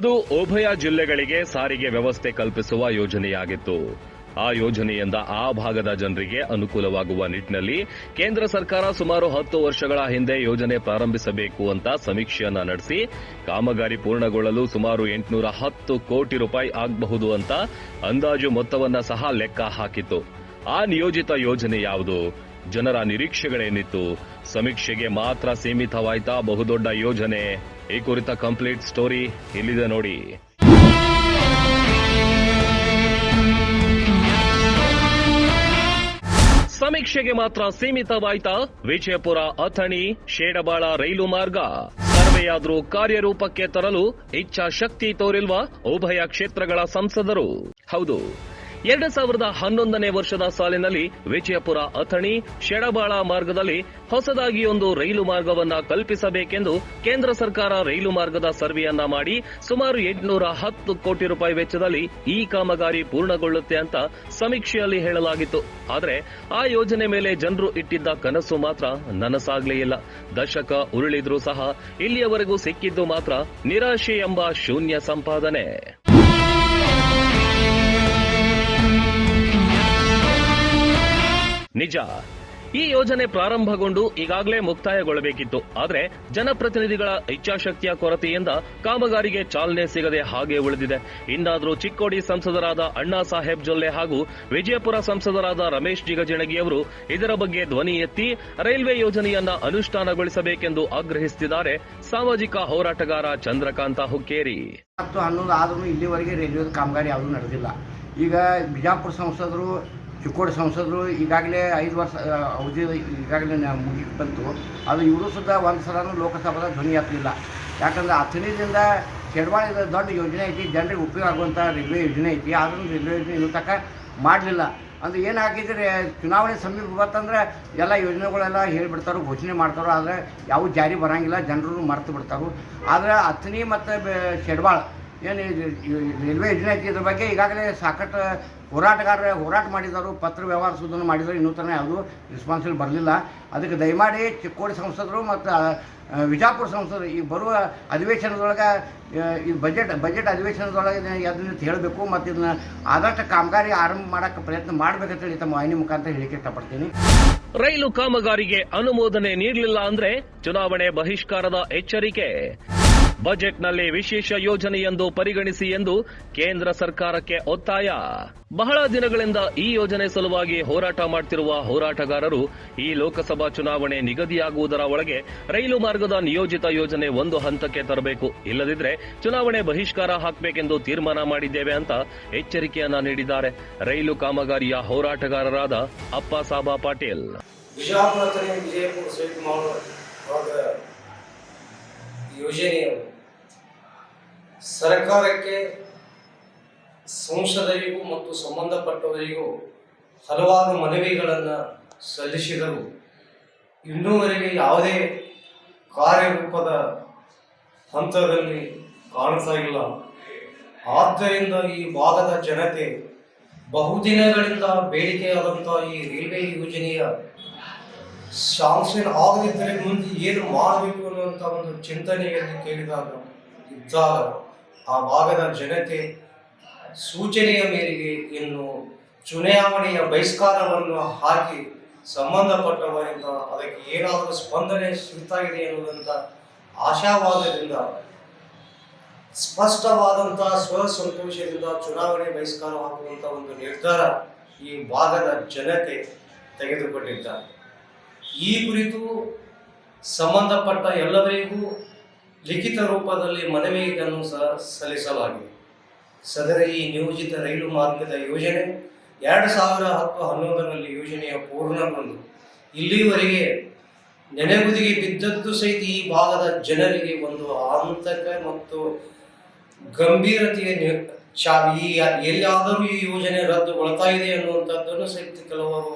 ಅದು ಉಭಯ ಜಿಲ್ಲೆಗಳಿಗೆ ಸಾರಿಗೆ ವ್ಯವಸ್ಥೆ ಕಲ್ಪಿಸುವ ಯೋಜನೆಯಾಗಿತ್ತು. ಆ ಯೋಜನೆಯಿಂದ ಆ ಭಾಗದ ಜನರಿಗೆ ಅನುಕೂಲವಾಗುವ ನಿಟ್ಟಿನಲ್ಲಿ ಕೇಂದ್ರ ಸರ್ಕಾರ ಸುಮಾರು ಹತ್ತು ವರ್ಷಗಳ ಹಿಂದೆ ಯೋಜನೆ ಪ್ರಾರಂಭಿಸಬೇಕು ಅಂತ ಸಮೀಕ್ಷೆಯನ್ನ ನಡೆಸಿ, ಕಾಮಗಾರಿ ಪೂರ್ಣಗೊಳ್ಳಲು ಸುಮಾರು ಎಂಟುನೂರ ಹತ್ತು ಕೋಟಿ ರೂಪಾಯಿ ಆಗಬಹುದು ಅಂತ ಅಂದಾಜು ಮೊತ್ತವನ್ನ ಸಹ ಲೆಕ್ಕ ಹಾಕಿತ್ತು. ಆ ನಿಯೋಜಿತ ಯೋಜನೆ ಯಾವುದು? ಜನರ ನಿರೀಕ್ಷೆಗಳೇನಿತ್ತು? ಸಮೀಕ್ಷೆಗೆ ಮಾತ್ರ ಸೀಮಿತವಾಯ್ತಾ ಬಹುದೊಡ್ಡ ಯೋಜನೆ? ಈ ಕುರಿತ ಕಂಪ್ಲೀಟ್ ಸ್ಟೋರಿ ಇಲ್ಲಿದೆ ನೋಡಿ. ಸಮೀಕ್ಷೆಗೆ ಮಾತ್ರ ಸೀಮಿತವಾಯ್ತಾ ವಿಜಯಪುರ ಅಥಣಿ, ಶೇಡಬಾಳ ರೈಲು ಮಾರ್ಗ? ಸರ್ವೆಯಾದರೂ ಕಾರ್ಯರೂಪಕ್ಕೆ ತರಲು ಇಚ್ಛಾಶಕ್ತಿ ತೋರಿಲ್ವಾ? ಉಭಯ ಕ್ಷೇತ್ರಗಳ ಸಂಸದರು? ಹೌದು. ಎರಡು ಸಾವಿರದ ಹನ್ನೊಂದನೇ ವರ್ಷದ ಸಾಲಿನಲ್ಲಿ ವಿಜಯಪುರ ಅಥಣಿ ಶೆಡಬಾಳ ಮಾರ್ಗದಲ್ಲಿ ಹೊಸದಾಗಿ ಒಂದು ರೈಲು ಮಾರ್ಗವನ್ನ ಕಲ್ಪಿಸಬೇಕೆಂದು ಕೇಂದ್ರ ಸರ್ಕಾರ ರೈಲು ಮಾರ್ಗದ ಸರ್ವೆಯನ್ನ ಮಾಡಿ ಸುಮಾರು ಎಂಟುನೂರ ಹತ್ತು ಕೋಟಿ ರೂಪಾಯಿ ವೆಚ್ಚದಲ್ಲಿ ಈ ಕಾಮಗಾರಿ ಪೂರ್ಣಗೊಳ್ಳುತ್ತೆ ಅಂತ ಸಮೀಕ್ಷೆಯಲ್ಲಿ ಹೇಳಲಾಗಿತ್ತು. ಆದರೆ ಆ ಯೋಜನೆ ಮೇಲೆ ಜನರು ಇಟ್ಟಿದ್ದ ಕನಸು ಮಾತ್ರ ನನಸಾಗ್ಲೇ ಇಲ್ಲ ದಶಕ ಉರುಳಿದ್ರೂ ಸಹ ಇಲ್ಲಿಯವರೆಗೂ ಸಿಕ್ಕಿದ್ದು ಮಾತ್ರ ನಿರಾಶೆ ಎಂಬ ಶೂನ್ಯ ಸಂಪಾದನೆ. ನಿಜ. ಈ ಯೋಜನೆ ಪ್ರಾರಂಭಗೊಂಡು ಈಗಾಗಲೇ ಮುಕ್ತಾಯಗೊಳ್ಳಬೇಕಿತ್ತು. ಆದರೆ ಜನಪ್ರತಿನಿಧಿಗಳ ಇಚ್ಛಾಶಕ್ತಿಯ ಕೊರತೆಯಿಂದ ಕಾಮಗಾರಿಗೆ ಚಾಲನೆ ಸಿಗದೆ ಹಾಗೆ ಉಳಿದಿದೆ. ಇಂದಾದರೂ ಚಿಕ್ಕೋಡಿ ಸಂಸದರಾದ ಅಣ್ಣಾ ಸಾಹೇಬ್ ಜೊಲ್ಲೆ ಹಾಗೂ ವಿಜಯಪುರ ಸಂಸದರಾದ ರಮೇಶ್ ಜಿಗಜಿಣಗಿಯವರು ಇದರ ಬಗ್ಗೆ ಧ್ವನಿ ಎತ್ತಿ ರೈಲ್ವೆ ಯೋಜನೆಯನ್ನ ಅನುಷ್ಠಾನಗೊಳಿಸಬೇಕೆಂದು ಆಗ್ರಹಿಸುತ್ತಿದ್ದಾರೆ ಸಾಮಾಜಿಕ ಹೋರಾಟಗಾರ ಚಂದ್ರಕಾಂತ ಹುಕ್ಕೇರಿ. ಇಲ್ಲಿವರೆಗೆ ರೈಲ್ವೆ ಕಾಮಗಾರಿ ಯಾವುದೂ ನಡೆದಿಲ್ಲ. ಈಗ ಬಿಜಾಪುರ ಸಂಸದರು ಚಿಕ್ಕೋಡಿ ಸಂಸದರು ಈಗಾಗಲೇ ಐದು ವರ್ಷ ಅವಧಿ ಈಗಾಗಲೇ ಮುಗಿ ಬಂತು. ಅದು ಇವರು ಸುದ್ದ ಒಂದು ಸಲನೂ ಲೋಕಸಭಾದ ಧ್ವನಿ ಹತ್ತಲಿಲ್ಲ. ಯಾಕಂದ್ರೆ ಅಥಣಿದಿಂದ ಕೆಡವಾಳಿದ ದೊಡ್ಡ ಯೋಜನೆ ಐತಿ, ಜನರಿಗೆ ಉಪಯೋಗ ಆಗುವಂಥ ರೈಲ್ವೆ ಯೋಜನೆ ಐತಿ. ಆದ್ರೂ ರೈಲ್ವೆ ಯೋಜನೆ ಇನ್ನೂ ತನಕ ಮಾಡಲಿಲ್ಲ. ಅಂದ್ರೆ ಏನು ಹಾಕಿದ್ರೆ ಚುನಾವಣೆ ಸಮೀಪ ಬಂತಂದ್ರೆ ಎಲ್ಲ ಯೋಜನೆಗಳೆಲ್ಲ ಹೇಳಿಬಿಡ್ತಾರೋ, ಘೋಷಣೆ ಮಾಡ್ತಾರೋ. ಆದರೆ ಯಾವ ಜಾರಿ ಬರಂಗಿಲ್ಲ, ಜನರು ಮರೆತು ಬಿಡ್ತಾರೋ. ಆದರೆ ಅಥಣಿ ಮತ್ತು ಶೆಡ್ವಾಳ ಏನು ರೈಲ್ವೆ ಐತಿ ಇದ್ರ ಬಗ್ಗೆ ಈಗಾಗಲೇ ಸಾಕಷ್ಟು ಹೋರಾಟಗಾರರು ಹೋರಾಟ ಮಾಡಿದರು, ಪತ್ರ ವ್ಯವಹಾರ ಸುಧಾರಣೆ ಮಾಡಿದರು, ಇನ್ನೂ ತನಕ ಯಾವುದೂ ರೆಸ್ಪಾನ್ಸಿಬಲ್ ಬರಲಿಲ್ಲ. ಅದಕ್ಕೆ ದಯಮಾಡಿ ಚಿಕ್ಕೋಡಿ ಸಂಸದರು ಮತ್ತು ವಿಜಾಪುರ ಸಂಸದರು ಈ ಬರುವ ಅಧಿವೇಶನದೊಳಗೆ ಈ ಬಜೆಟ್ ಬಜೆಟ್ ಅಧಿವೇಶನದೊಳಗೆ ಅದನ್ನ ಹೇಳಬೇಕು ಮತ್ತು ಇದನ್ನ ಆದಷ್ಟು ಕಾಮಗಾರಿ ಆರಂಭ ಮಾಡೋಕ್ಕೆ ಪ್ರಯತ್ನ ಮಾಡಬೇಕಂತೇಳಿ ತಮ್ಮ ವಾಹಿನಿ ಮುಖಾಂತರ ಹೇಳಿಕೆ ಇಷ್ಟಪಡ್ತೀನಿ. ರೈಲು ಕಾಮಗಾರಿಗೆ ಅನುಮೋದನೆ ನೀಡಲಿಲ್ಲ ಅಂದ್ರೆ ಚುನಾವಣೆ ಬಹಿಷ್ಕಾರದ ಎಚ್ಚರಿಕೆ. ಬಜೆಟ್ನಲ್ಲಿ ವಿಶೇಷ ಯೋಜನೆಯೆಂದು ಪರಿಗಣಿಸಿ ಎಂದು ಕೇಂದ್ರ ಸರ್ಕಾರಕ್ಕೆ ಒತ್ತಾಯ. ಬಹಳ ದಿನಗಳಿಂದ ಈ ಯೋಜನೆ ಸಲುವಾಗಿ ಹೋರಾಟ ಮಾಡ್ತಿರುವ ಹೋರಾಟಗಾರರು ಈ ಲೋಕಸಭಾ ಚುನಾವಣೆ ನಿಗದಿಯಾಗುವುದರ ಒಳಗೆ ರೈಲು ಮಾರ್ಗದ ನಿಯೋಜಿತ ಯೋಜನೆ ಒಂದು ಹಂತಕ್ಕೆ ತರಬೇಕು. ಇಲ್ಲದಿದ್ರೆ ಚುನಾವಣೆ ಬಹಿಷ್ಕಾರ ಹಾಕಬೇಕೆಂದು ತೀರ್ಮಾನ ಮಾಡಿದ್ದೇವೆ ಅಂತ ಎಚ್ಚರಿಕೆಯನ್ನ ನೀಡಿದ್ದಾರೆ. ರೈಲು ಕಾಮಗಾರಿಯ ಹೋರಾಟಗಾರರಾದ ಅಪ್ಪಾಸಾಬಾ ಪಾಟೀಲ್. ಬಿಜಾಪುರ ತನಕ ವಿಜಯಪುರ ಸಹಿತ ಮಾಡುವಾಗ ಯೋಜನೆಯು ಸರ್ಕಾರಕ್ಕೆ ಸಂಸದರಿಗೂ ಮತ್ತು ಸಂಬಂಧಪಟ್ಟವರಿಗೂ ಹಲವಾರು ಮನವಿಗಳನ್ನು ಸಲ್ಲಿಸಿದರು. ಇನ್ನೂವರೆಗೆ ಯಾವುದೇ ಕಾರ್ಯರೂಪದ ಹಂತದಲ್ಲಿ ಕಾಣ್ತಾ ಇಲ್ಲ. ಆದ್ದರಿಂದ ಈ ಭಾಗದ ಜನತೆ ಬಹುದಿನಗಳಿಂದ ಬೇಡಿಕೆಯಾದಂಥ ಈ ರೈಲ್ವೆ ಯೋಜನೆಯ ಶಾಂಕ್ಷನ್ ಆಗದಿದ್ದರೆ ಮುಂದೆ ಏನು ಮಾಡಬೇಕು ಅನ್ನುವಂಥ ಒಂದು ಚಿಂತನೆಯಲ್ಲಿ ಕೇಳಿದಾಗ ಇದ್ದಾಗ ಆ ಭಾಗದ ಜನತೆ ಸೂಚನೆಯ ಮೇರೆಗೆ ಇನ್ನು ಚುನಾವಣೆಯ ಬಹಿಷ್ಕಾರವನ್ನು ಹಾಕಿ ಸಂಬಂಧಪಟ್ಟವರಿಂದ ಅದಕ್ಕೆ ಏನಾದರೂ ಸ್ಪಂದನೆ ಸಿಗ್ತಾಗಿದೆ ಎನ್ನುವುದಂಥ ಆಶಾವಾದದಿಂದ ಸ್ಪಷ್ಟವಾದಂತಹ ಸ್ವಸಂತೋಷದಿಂದ ಚುನಾವಣೆ ಬಹಿಷ್ಕಾರ ಒಂದು ನಿರ್ಧಾರ ಈ ಭಾಗದ ಜನತೆ ತೆಗೆದುಕೊಂಡಿದ್ದಾರೆ. ಈ ಕುರಿತು ಸಂಬಂಧಪಟ್ಟ ಎಲ್ಲರಿಗೂ ಲಿಖಿತ ರೂಪದಲ್ಲಿ ಮನವಿಯನ್ನು ಸಹ ಸಲ್ಲಿಸಲಾಗಿದೆ. ಸದರ ಈ ನಿಯೋಜಿತ ರೈಲು ಮಾರ್ಗದ ಯೋಜನೆ ಎರಡು ಸಾವಿರ ಹತ್ತು ಹನ್ನೊಂದರಲ್ಲಿ ಯೋಜನೆಯ ಪೂರ್ಣಗೊಂಡು ಇಲ್ಲಿವರೆಗೆ ನೆನೆಗುದಿಗೆ ಬಿದ್ದದ್ದು ಸಹಿತ ಈ ಭಾಗದ ಜನರಿಗೆ ಒಂದು ಆಂತಕ ಮತ್ತು ಗಂಭೀರತೆಯ ಚಾ ಈ ಎಲ್ಲಿಯಾದರೂ ಈ ಯೋಜನೆ ರದ್ದುಗೊಳ್ತಾ ಇದೆ ಅನ್ನುವಂಥದ್ದನ್ನು ಸಹಿತ ಕೆಲವರು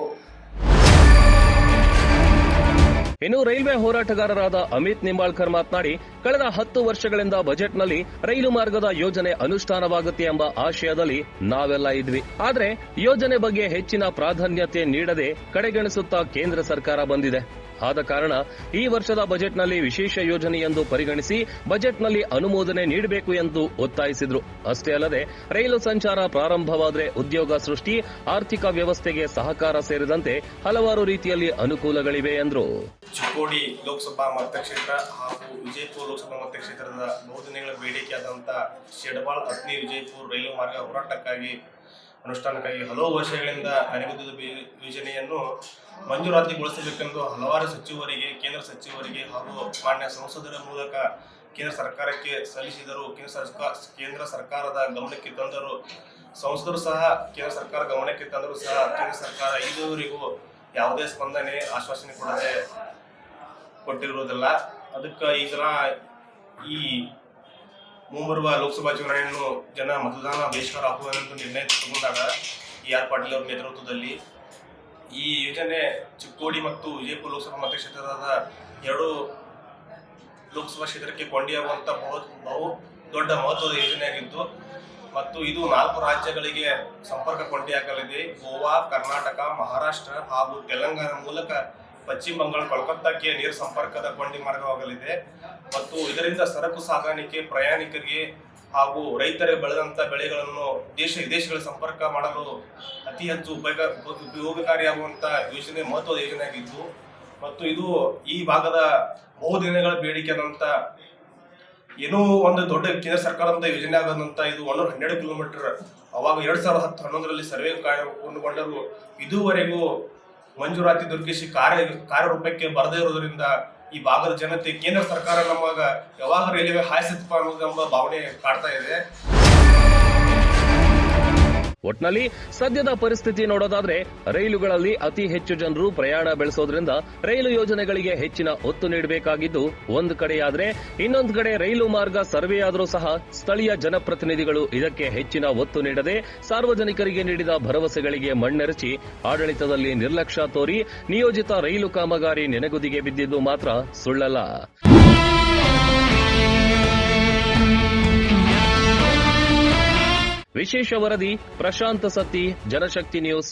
ಇನ್ನು ರೈಲ್ವೆ ಹೋರಾಟಗಾರರಾದ ಅಮಿತ್ ನಿಂಬಾಳ್ಕರ್ ಮಾತನಾಡಿ, ಕಳೆದ ಹತ್ತು ವರ್ಷಗಳಿಂದ ಬಜೆಟ್ನಲ್ಲಿ ರೈಲು ಮಾರ್ಗದ ಯೋಜನೆ ಅನುಷ್ಠಾನವಾಗುತ್ತೆ ಎಂಬ ಆಶಯದಲ್ಲಿ ನಾವೆಲ್ಲ ಇದ್ವಿ. ಆದರೆ ಯೋಜನೆ ಬಗ್ಗೆ ಹೆಚ್ಚಿನ ಪ್ರಾಧಾನ್ಯತೆ ನೀಡದೆ ಕಡೆಗಣಿಸುತ್ತಾ ಕೇಂದ್ರ ಸರ್ಕಾರ ಬಂದಿದೆ. ಆದ ಕಾರಣ ಈ ವರ್ಷದ ಬಜೆಟ್ನಲ್ಲಿ ವಿಶೇಷ ಯೋಜನೆಯೆಂದು ಪರಿಗಣಿಸಿ ಬಜೆಟ್ನಲ್ಲಿ ಅನುಮೋದನೆ ನೀಡಬೇಕು ಎಂದು ಒತ್ತಾಯಿಸಿದ್ರು. ಅಷ್ಟೇ ಅಲ್ಲದೆ, ರೈಲು ಸಂಚಾರ ಪ್ರಾರಂಭವಾದರೆ ಉದ್ಯೋಗ ಸೃಷ್ಟಿ, ಆರ್ಥಿಕ ವ್ಯವಸ್ಥೆಗೆ ಸಹಕಾರ ಸೇರಿದಂತೆ ಹಲವಾರು ರೀತಿಯಲ್ಲಿ ಅನುಕೂಲಗಳಿವೆ ಎಂದರು. ಚಿಕ್ಕೋಡಿ ಲೋಕಸಭಾ ಮತಕ್ಷೇತ್ರ ಹಾಗೂ ವಿಜಯಪುರ ಲೋಕಸಭಾ ಮತಕ್ಷೇತ್ರದ ಬಹುದಿನಗಳ ಬೇಡಿಕೆಯಾದಂತಹ ಶೆಡ್ಬಾಳ್ ಅತ್ನಿ ವಿಜಯಪುರ ರೈಲು ಮಾರ್ಗ ಹೋರಾಟಕ್ಕಾಗಿ ಅನುಷ್ಠಾನಕ್ಕಾಗಿ ಹಲವು ವರ್ಷಗಳಿಂದ ಬಿ- ಯೋಜನೆಯನ್ನು ಮಂಜೂರಾತಿಗೊಳಿಸಬೇಕೆಂದು ಹಲವಾರು ಸಚಿವರಿಗೆ, ಕೇಂದ್ರ ಸಚಿವರಿಗೆ ಹಾಗೂ ಮಾನ್ಯ ಸಂಸದರ ಮೂಲಕ ಕೇಂದ್ರ ಸರ್ಕಾರಕ್ಕೆ ಸಲ್ಲಿಸಿದರು. ಕೇಂದ್ರ ಸರ್ಕಾರ ಕೇಂದ್ರ ಸರ್ಕಾರದ ಗಮನಕ್ಕೆ ತಂದರು. ಸಂಸದರು ಸಹ, ಕೇಂದ್ರ ಸರ್ಕಾರ ಗಮನಕ್ಕೆ ತಂದರೂ ಸಹ ಕೇಂದ್ರ ಸರ್ಕಾರ ಇದುವರೆಗೂ ಯಾವುದೇ ಸ್ಪಂದನೆ, ಆಶ್ವಾಸನೆ ಕೊಡದೆ ಕೊಟ್ಟಿರುವುದಿಲ್ಲ. ಅದಕ್ಕೆ ಈ ಜನ ಈ ಮುಂಬರುವ ಲೋಕಸಭಾ ಚುನಾವಣೆಯನ್ನು ಜನ ಮತದಾನ ಬಹಿಷ್ಕಾರ ಹಾಕುವಂತ ನಿರ್ಣಯ ತಗೊಂಡಾಗ ಈ ಆರ್ ಪಾಟೀಲ್ ಅವರ ನೇತೃತ್ವದಲ್ಲಿ ಈ ಯೋಜನೆ ಚಿಕ್ಕೋಡಿ ಮತ್ತು ವಿಜಯಪುರ ಲೋಕಸಭಾ ಮತಕ್ಷೇತ್ರದ ಎರಡು ಲೋಕಸಭಾ ಕ್ಷೇತ್ರಕ್ಕೆ ಕೊಂಡಿಯಾಗುವಂತ ಬಹು ಬಹು ದೊಡ್ಡ ಮಹತ್ವದ ಯೋಜನೆಯಾಗಿದ್ದು ಮತ್ತು ಇದು ನಾಲ್ಕು ರಾಜ್ಯಗಳಿಗೆ ಸಂಪರ್ಕ ಕೊಂಡಿಯಾಗಲಿದೆ ಗೋವಾ, ಕರ್ನಾಟಕ, ಮಹಾರಾಷ್ಟ್ರ ಹಾಗೂ ತೆಲಂಗಾಣ ಮೂಲಕ ಪಶ್ಚಿಮ ಬಂಗಾಳ, ಕೋಲ್ಕತ್ತಾಕ್ಕೆ ನೀರು ಸಂಪರ್ಕದ ಕೊಂಡಿ ಮಾರ್ಗವಾಗಲಿದೆ ಮತ್ತು ಇದರಿಂದ ಸರಕು ಸಾಗಾಣಿಕೆ ಪ್ರಯಾಣಿಕರಿಗೆ ಹಾಗೂ ರೈತರೇ ಬೆಳೆದಂಥ ಬೆಳೆಗಳನ್ನು ದೇಶ ವಿದೇಶಗಳ ಸಂಪರ್ಕ ಮಾಡಲು ಅತಿ ಹೆಚ್ಚು ಉಪಯೋಗ ಉಪಯೋಗಕಾರಿಯಾಗುವಂಥ ಯೋಜನೆ, ಮಹತ್ವದ ಯೋಜನೆ ಆಗಿದ್ದು, ಮತ್ತು ಇದು ಈ ಭಾಗದ ಬಹುದಿನಗಳ ಬೇಡಿಕೆಯಾದಂಥ ಏನೋ ಒಂದು ದೊಡ್ಡ ಕೇಂದ್ರ ಸರ್ಕಾರದ ಯೋಜನೆ ಆದಂತ ಇದು ಒಂದೂರ ಹನ್ನೆರಡು ಕಿಲೋಮೀಟರ್, ಅವಾಗ ಎರಡ್ ಸಾವಿರದ ಹತ್ತು ಹನ್ನೊಂದರಲ್ಲಿ ಸರ್ವೆ ಕಾರ್ಯಗೊಂಡರೂ ಇದುವರೆಗೂ ಮಂಜೂರಾತಿ ದೊರಕಿಸಿ ಕಾರ್ಯ ಕಾರ್ಯರೂಪಕ್ಕೆ ಬರದೇ ಇರೋದ್ರಿಂದ ಈ ಭಾಗದ ಜನತೆ ಕೇಂದ್ರ ಸರ್ಕಾರ ನಮಗ ಯಾವಾಗ ರೈಲ್ವೆ ಹಾಯಿಸುತ್ತಪ್ಪ ಅನ್ನೋದೆಂಬ ಭಾವನೆ ಕಾಡ್ತಾ ಇದೆ. ಒಟ್ನಲ್ಲಿ ಸದ್ಯದ ಪರಿಸ್ಥಿತಿ ನೋಡೋದಾದ್ರೆ ರೈಲುಗಳಲ್ಲಿ ಅತಿ ಹೆಚ್ಚು ಜನರು ಪ್ರಯಾಣ ಬೆಳೆಸೋದ್ರಿಂದ ರೈಲು ಯೋಜನೆಗಳಿಗೆ ಹೆಚ್ಚಿನ ಒತ್ತು ನೀಡಬೇಕಾಗಿದ್ದು ಒಂದು ಕಡೆಯಾದ್ರೆ ಇನ್ನೊಂದು ಕಡೆ ರೈಲು ಮಾರ್ಗ ಸರ್ವೆ ಆದರೂ ಸಹ ಸ್ಥಳೀಯ ಜನಪ್ರತಿನಿಧಿಗಳು ಇದಕ್ಕೆ ಹೆಚ್ಚಿನ ಒತ್ತು ನೀಡದೆ ಸಾರ್ವಜನಿಕರಿಗೆ ನೀಡಿದ ಭರವಸೆಗಳಿಗೆ ಮಣ್ಣೆರಚಿ ಆಡಳಿತದಲ್ಲಿ ನಿರ್ಲಕ್ಷ್ಯ ತೋರಿ ನಿಯೋಜಿತ ರೈಲು ಕಾಮಗಾರಿ ನೆನೆಗುದಿಗೆ ಬಿದ್ದಿದ್ದು ಮಾತ್ರ ಸುಳ್ಳಲ್ಲ. ವಿಶೇಷ ವರದಿ ಪ್ರಶಾಂತ ಸತ್ತಿ ಜನಶಕ್ತಿ ನ್ಯೂಸ್